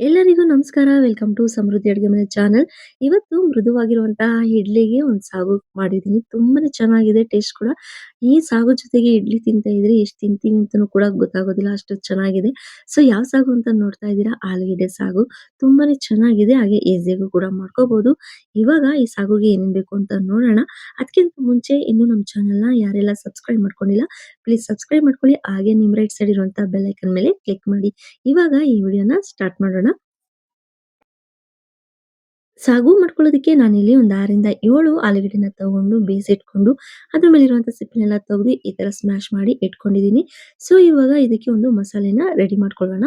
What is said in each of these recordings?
ಎಲ್ಲರಿಗೂ ನಮಸ್ಕಾರ. Welcome to ಸಮೃದ್ಧಿ ಅಡುಗೆ ಮನೆ ಚಾನಲ್. ಇವತ್ತು ಮೃದುವಾಗಿರುವಂತಹ ಇಡ್ಲಿಗೆ ಒಂದು ಸಾಗು ಮಾಡಿದ್ದೀನಿ. ತುಂಬಾನೇ ಚೆನ್ನಾಗಿದೆ, ಟೇಸ್ಟ್ ಕೂಡ. ಈ ಸಾಗು ಜೊತೆಗೆ ಇಡ್ಲಿ ತಿಂತಾ ಇದ್ರೆ ಎಷ್ಟು ತಿಂತೀವಿ ಅಂತಾನೂ ಕೂಡ ಗೊತ್ತಾಗೋದಿಲ್ಲ, ಅಷ್ಟು ಚೆನ್ನಾಗಿದೆ. ಸೊ, ಯಾವ ಸಾಗು ಅಂತ ನೋಡ್ತಾ ಇದ್ದೀರಾ ಆಲೂಗೆಡ್ಡೆ ಸಾಗು. ತುಂಬಾನೇ ಚೆನ್ನಾಗಿದೆ ಹಾಗೆ ಈಸಿಯಾಗೂ ಕೂಡ ಮಾಡ್ಕೋಬಹುದು. ಇವಾಗ ಈ ಸಾಗುಗೆ ಏನೇನ್ ಬೇಕು ಅಂತ ನೋಡೋಣ. ಅದಕ್ಕಿಂತ ಮುಂಚೆ ಇನ್ನು ನಮ್ಮ ಚಾನಲ್‌ನ ಯಾರೆಲ್ಲ ಸಬ್ಸ್ಕ್ರೈಬ್ ಮಾಡ್ಕೊಂಡಿಲ್ಲ, ಪ್ಲೀಸ್ ಸಬ್ಸ್ಕ್ರೈಬ್ ಮಾಡ್ಕೊಳ್ಳಿ. ಹಾಗೆ ನಿಮ್ ರೈಟ್ ಸೈಡ್ ಇರುವಂತಹ ಬೆಲ್ ಐಕನ್ ಮೇಲೆ ಕ್ಲಿಕ್ ಮಾಡಿ. ಇವಾಗ ಈ ವಿಡಿಯೋನ ಸ್ಟಾರ್ಟ್ ಮಾಡೋಣ. ಸಾಗು ಮಾಡ್ಕೊಳ್ಳೋದಕ್ಕೆ ನಾನಿಲ್ಲಿ ಒಂದು 6ರಿಂದ 7 ಆಲೂಗಡ್ಡೆನ ತಗೊಂಡು ಬೇಯಿಸಿಟ್ಕೊಂಡು ಅದ್ರ ಮೇಲಿರುವಂಥ ಸಿಪ್ಪೆನೆಲ್ಲ ತೆಗೆದು ಈ ತರ ಸ್ಮ್ಯಾಶ್ ಮಾಡಿ ಇಟ್ಕೊಂಡಿದ್ದೀನಿ. ಸೊ ಇವಾಗ ಇದಕ್ಕೆ ಒಂದು ಮಸಾಲೆನ ರೆಡಿ ಮಾಡ್ಕೊಳ್ಳೋಣ.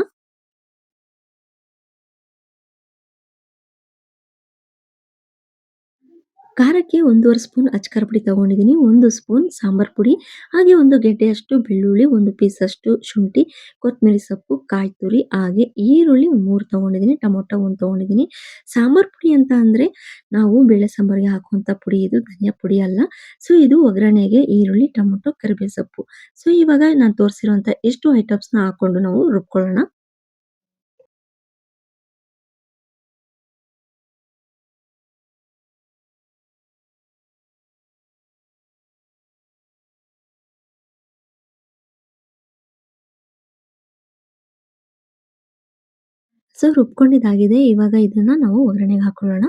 ಖಾರಕ್ಕೆ ಒಂದೂವರೆ ಸ್ಪೂನ್ ಅಚ್ಕಾರ ಪುಡಿ ತಗೊಂಡಿದ್ದೀನಿ. ಒಂದು ಸ್ಪೂನ್ ಸಾಂಬಾರ್ ಪುಡಿ, ಹಾಗೆ ಒಂದು ಗೆಡ್ಡೆಯಷ್ಟು ಬೆಳ್ಳುಳ್ಳಿ, ಒಂದು ಪೀಸಷ್ಟು ಶುಂಠಿ, ಕೊತ್ತಂಬರಿ ಸೊಪ್ಪು, ಕಾಯಿ ತುರಿ, ಹಾಗೆ ಈರುಳ್ಳಿ ಮೂರು ತಗೊಂಡಿದ್ದೀನಿ. ಟೊಮೊಟೊ ಒಂದು ತೊಗೊಂಡಿದ್ದೀನಿ ಸಾಂಬಾರ್ ಪುಡಿ ಅಂತ ಅಂದರೆ ನಾವು ಬೇಳೆ ಸಾಂಬಾರಿಗೆ ಹಾಕುವಂಥ ಪುಡಿ ಇದು ಧನಿಯಾ ಪುಡಿ ಅಲ್ಲ. ಸೊ ಇದು ಒಗ್ಗರಣೆಗೆ ಈರುಳ್ಳಿ, ಟೊಮೊಟೊ, ಕರಿಬೇವು ಸೊಪ್ಪು. ಸೊ ಇವಾಗ ನಾನು ತೋರಿಸಿರುವಂಥ ಎಷ್ಟು ಐಟಮ್ಸ್‌ನ ಹಾಕೊಂಡು ನಾವು ರುಬ್ಕೊಳ್ಳೋಣ. ಸೊ ರುಬ್ಕೊಂಡಿದ್ದಾಗಿದೆ. ಇವಾಗ ಇದನ್ನ ನಾವು ಒಗ್ಗರಣೆಗೆ ಹಾಕೊಳ್ಳೋಣ.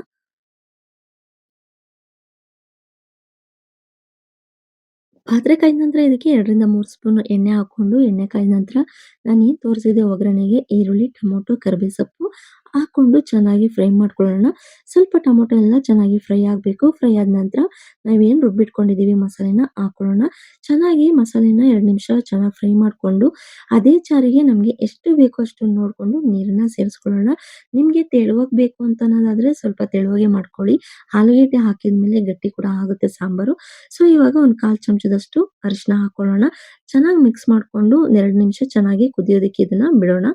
ಪಾತ್ರೆ ಕಾಯ್ದ ನಂತರ ಇದಕ್ಕೆ 2ರಿಂದ 3 ಸ್ಪೂನ್ ಎಣ್ಣೆ ಹಾಕೊಂಡು ಎಣ್ಣೆ ಕಾಯ್ದ ನಂತರ ನಾನು ಏನು ತೋರಿಸಿದೆ ಒಗ್ಗರಣೆಗೆ ಈರುಳ್ಳಿ, ಟೊಮೊಟೊ, ಕರಿಬೇವು ಸೊಪ್ಪು ಹಾಕೊಂಡು ಚೆನ್ನಾಗಿ ಫ್ರೈ ಮಾಡ್ಕೊಳ್ಳೋಣ. ಸ್ವಲ್ಪ ಟೊಮೊಟೊ ಎಲ್ಲ ಚೆನ್ನಾಗಿ ಫ್ರೈ ಆಗಬೇಕು. ಫ್ರೈ ಆದ ನಂತರ ನಾವೇನು ರುಬ್ಬಿಟ್ಕೊಂಡಿದ್ದೀವಿ ಮಸಾಲೆನ ಹಾಕೊಳ್ಳೋಣ. ಚೆನ್ನಾಗಿ ಮಸಾಲೆನ ಎರಡು ನಿಮಿಷ ಚೆನ್ನಾಗಿ ಫ್ರೈ ಮಾಡಿಕೊಂಡು ಅದೇ ಚಾರಿಗೆ ನಮಗೆ ಎಷ್ಟು ಬೇಕೋ ಅಷ್ಟು ನೋಡಿಕೊಂಡು ನೀರನ್ನ ಸೇರಿಸ್ಕೊಳ್ಳೋಣ. ನಿಮಗೆ ತೆಳುವಾಗಿ ಬೇಕು ಅಂತ ಅನ್ನೋದಾದ್ರೆ ಸ್ವಲ್ಪ ತೆಳುವಾಗೆ ಮಾಡ್ಕೊಳ್ಳಿ. ಆಲೂಗೆಡ್ಡೆ ಹಾಕಿದ ಮೇಲೆ ಗಟ್ಟಿ ಕೂಡ ಆಗುತ್ತೆ ಸಾಂಬಾರು. ಸೊ, ಇವಾಗ ಒಂದು 1/4 ಚಮಚದಷ್ಟು ಅರಿಶಿನ ಹಾಕೊಳ್ಳೋಣ. ಚೆನ್ನಾಗಿ ಮಿಕ್ಸ್ ಮಾಡಿಕೊಂಡು ಎರಡು ನಿಮಿಷ ಚೆನ್ನಾಗಿ ಕುದಿಯೋದಕ್ಕೆ ಇದನ್ನ ಬಿಡೋಣ.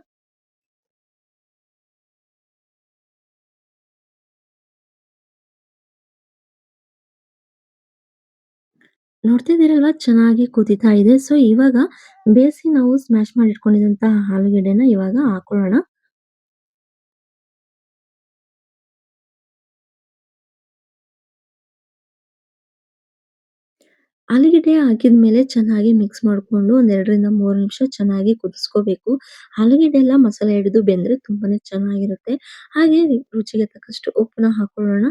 ನೋಡ್ತಾ ಚೆನ್ನಾಗಿ ಕುದಿತಾ ಇದೆ. ಸೊ ಇವಾಗ ಬೇಯಿಸಿ ನಾವು ಸ್ಮ್ಯಾಶ್ ಮಾಡಿ ಇಟ್ಕೊಂಡಿರುವಂತಹ ಆಲೂಗೆಡ್ಡೆನ ಇವಾಗ ಹಾಕೊಳ್ಳೋಣ. ಆಲೂಗೆಡ್ಡೆ ಹಾಕಿದ್ಮೇಲೆ ಚೆನ್ನಾಗಿ ಮಿಕ್ಸ್ ಮಾಡಿಕೊಂಡು ಒಂದು 2ರಿಂದ 3 ನಿಮಿಷ ಚೆನ್ನಾಗಿ ಕುದಿಸ್ಕೋಬೇಕು. ಆಲೂಗಡ್ಡೆ ಎಲ್ಲ ಮಸಾಲೆ ಹಿಡಿದು ಬೆಂದ್ರೆ ತುಂಬಾನೇ ಚೆನ್ನಾಗಿರುತ್ತೆ. ಹಾಗೆ ರುಚಿಗೆ ತಕ್ಕಷ್ಟು ಉಪ್ಪನ್ನ ಹಾಕೊಳ್ಳೋಣ.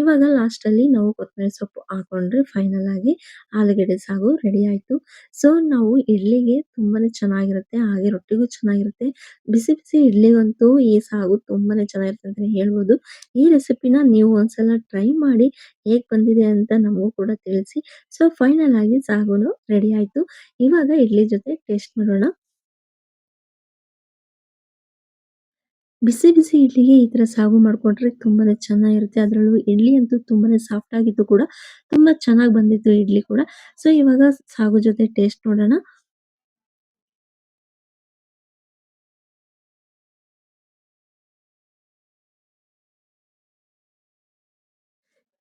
ಇವಾಗ ಲಾಸ್ಟಲ್ಲಿ ನಾವು ಕೊತ್ತಂಬರಿ ಸೊಪ್ಪು ಹಾಕೊಂಡ್ರೆ ಫೈನಲ್ ಆಗಿ ಆಲೂಗಡ್ಡೆ ಸಾಗು ರೆಡಿ ಆಯ್ತು. ಸೊ ನಾವು ಇಡ್ಲಿಗೆ ತುಂಬಾನೇ ಚೆನ್ನಾಗಿರುತ್ತೆ. ಹಾಗೆ ರೊಟ್ಟಿಗೂ ಚೆನ್ನಾಗಿರುತ್ತೆ. ಬಿಸಿ ಬಿಸಿ ಇಡ್ಲಿಗಂತೂ ಈ ಸಾಗು ತುಂಬಾನೇ ಚೆನ್ನಾಗಿರುತ್ತೆ ಅಂತಾನೆ ಹೇಳ್ಬೋದು. ಈ ರೆಸಿಪಿನ ನೀವು ಒಂದ್ಸಲ ಟ್ರೈ ಮಾಡಿ ಹೇಗ್ ಬಂದಿದೆ ಅಂತ ನಮಗೂ ಕೂಡ ತಿಳಿಸಿ. ಸೊ ಫೈನಲ್ ಆಗಿ ಸಾಗುನು ರೆಡಿ ಆಯ್ತು. ಇವಾಗ ಇಡ್ಲಿ ಜೊತೆ ಟೇಸ್ಟ್ ಮಾಡೋಣ. ಬಿಸಿ ಬಿಸಿ ಇಡ್ಲಿಗೆ ಈ ತರ ಸಾಗು ಮಾಡ್ಕೊಂಡ್ರೆ ತುಂಬಾನೇ ಚೆನ್ನಾಗಿರುತ್ತೆ. ಅದರಲ್ಲೂ ಇಡ್ಲಿ ಅಂತೂ ತುಂಬಾನೇ ಸಾಫ್ಟ್ ಆಗಿತ್ತು ಕೂಡ. ತುಂಬಾ ಚೆನ್ನಾಗಿ ಬಂದಿತ್ತು ಇಡ್ಲಿ ಕೂಡ. ಸೊ ಇವಾಗ ಸಾಗು ಜೊತೆ ಟೇಸ್ಟ್ ನೋಡೋಣ.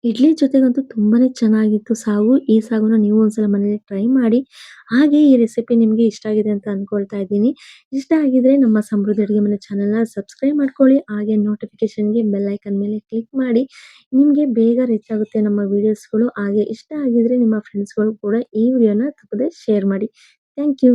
ಇಡ್ಲಿ ಜೊತೆಗಂತೂ ತುಂಬಾನೇ ಚೆನ್ನಾಗಿತ್ತು ಸಾಗು. ಈ ಸಾಗುನ ನೀವು ಒಂದ್ಸಲ ಮನೇಲಿ ಟ್ರೈ ಮಾಡಿ. ಹಾಗೆ ಈ ರೆಸಿಪಿ ನಿಮ್ಗೆ ಇಷ್ಟ ಆಗಿದೆ ಅಂತ ಅನ್ಕೊಳ್ತಾ ಇದ್ದೀನಿ. ಇಷ್ಟ ಆಗಿದ್ರೆ ನಮ್ಮ ಸಮೃದ್ಧಿ ಅಡುಗೆ ಮನೆ ಚಾನೆಲ್‌ನ ಸಬ್ಸ್ಕ್ರೈಬ್ ಮಾಡ್ಕೊಳ್ಳಿ. ಹಾಗೆ ನೋಟಿಫಿಕೇಶನ್ಗೆ ಬೆಲ್ ಐಕಾನ್ ಮೇಲೆ ಕ್ಲಿಕ್ ಮಾಡಿ. ನಿಮ್ಗೆ ಬೇಗ ರೀಚ್ ಆಗುತ್ತೆ ನಮ್ಮ ವಿಡಿಯೋಸ್‌ಗಳು. ಹಾಗೆ ಇಷ್ಟ ಆಗಿದ್ರೆ ನಿಮ್ಮ ಫ್ರೆಂಡ್ಸ್‌ಗಳು ಕೂಡ ಈ ವಿಡಿಯೋನ ತಪ್ಪದೆ ಶೇರ್ ಮಾಡಿ. Thank you.